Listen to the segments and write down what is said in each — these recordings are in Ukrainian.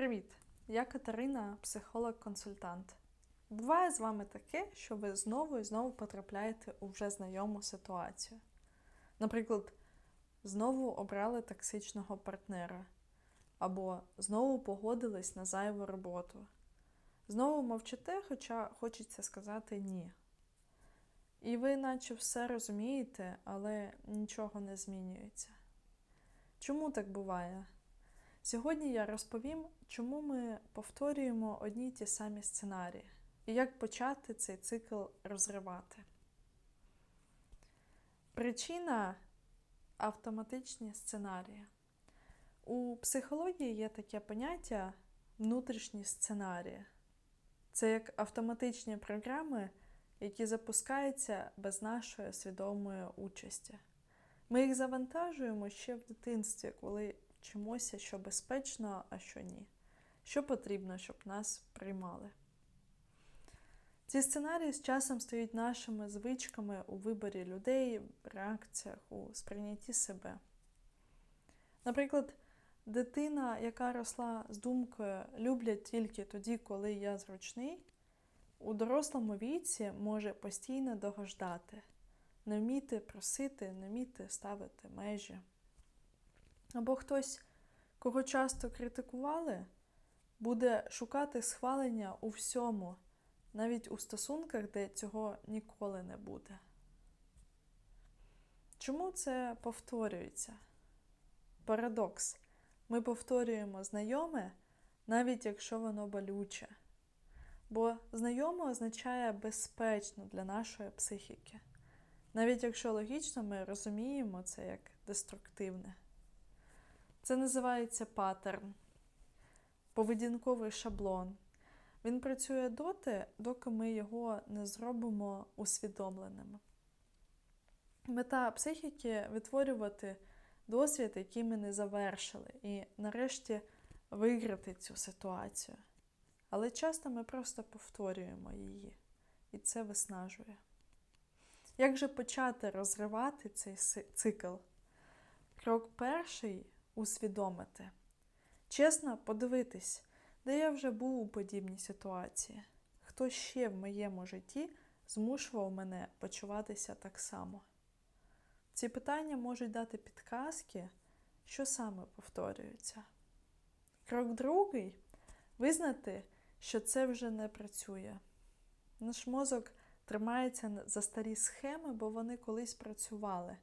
Привіт! Я Катерина, психолог-консультант. Буває з вами таке, що ви знову і знову потрапляєте у вже знайому ситуацію. Наприклад, знову обрали токсичного партнера, або знову погодились на зайву роботу. Знову мовчите, хоча хочеться сказати ні. І ви, наче все розумієте, але нічого не змінюється. Чому так буває? Сьогодні я розповім, чому ми повторюємо одні й ті самі сценарії і як почати цей цикл розривати. Причина автоматичні сценарії. У психології є таке поняття внутрішні сценарії. Це як автоматичні програми, які запускаються без нашої свідомої участі. Ми їх завантажуємо ще в дитинстві, коли вчимося, що безпечно, а що ні. Що потрібно, щоб нас приймали. Ці сценарії з часом стають нашими звичками у виборі людей, реакціях, у сприйнятті себе. Наприклад, дитина, яка росла з думкою люблять тільки тоді, коли я зручний, у дорослому віці може постійно догождати, не вміти просити, не вміти ставити межі. Або хтось, кого часто критикували, буде шукати схвалення у всьому, навіть у стосунках, де цього ніколи не буде. Чому це повторюється? Парадокс. Ми повторюємо знайоме, навіть якщо воно болюче. Бо знайоме означає безпечно для нашої психіки, навіть якщо логічно ми розуміємо це як деструктивне. Це називається паттерн, поведінковий шаблон. Він працює доти, доки ми його не зробимо усвідомленим. Мета психіки витворювати досвід, який ми не завершили, і нарешті виграти цю ситуацію. Але часто ми просто повторюємо її, і це виснажує. Як же почати розривати цей цикл? Крок перший усвідомити. Чесно подивитись, де я вже був у подібній ситуації, хто ще в моєму житті змушував мене почуватися так само. Ці питання можуть дати підказки, що саме повторюється. Крок другий визнати, що це вже не працює. Наш мозок тримається за старі схеми, бо вони колись працювали,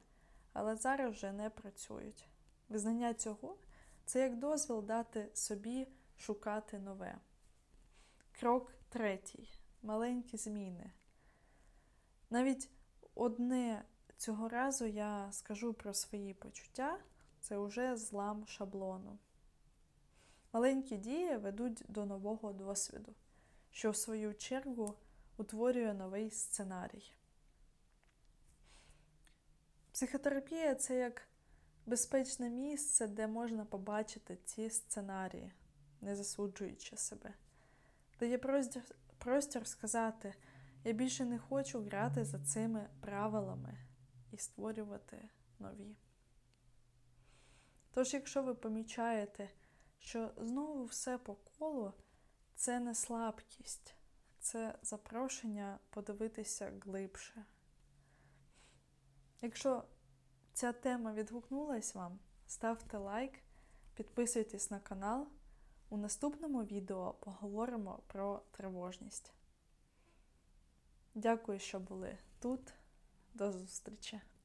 але зараз вже не працюють. Визнання цього це як дозвіл дати собі шукати нове. Крок третій маленькі зміни. Навіть одне цього разу я скажу про свої почуття, це вже злам шаблону. Маленькі дії ведуть до нового досвіду, що в свою чергу утворює новий сценарій. Психотерапія це як безпечне місце, де можна побачити ці сценарії, не засуджуючи себе, де є простір, простір сказати, я більше не хочу грати за цими правилами і створювати нові. Тож, якщо ви помічаєте, що знову все по колу, це не слабкість, це запрошення подивитися глибше. Якщо ця тема відгукнулась вам, ставте лайк, підписуйтесь на канал. У наступному відео поговоримо про тривожність. Дякую, що були тут. До зустрічі!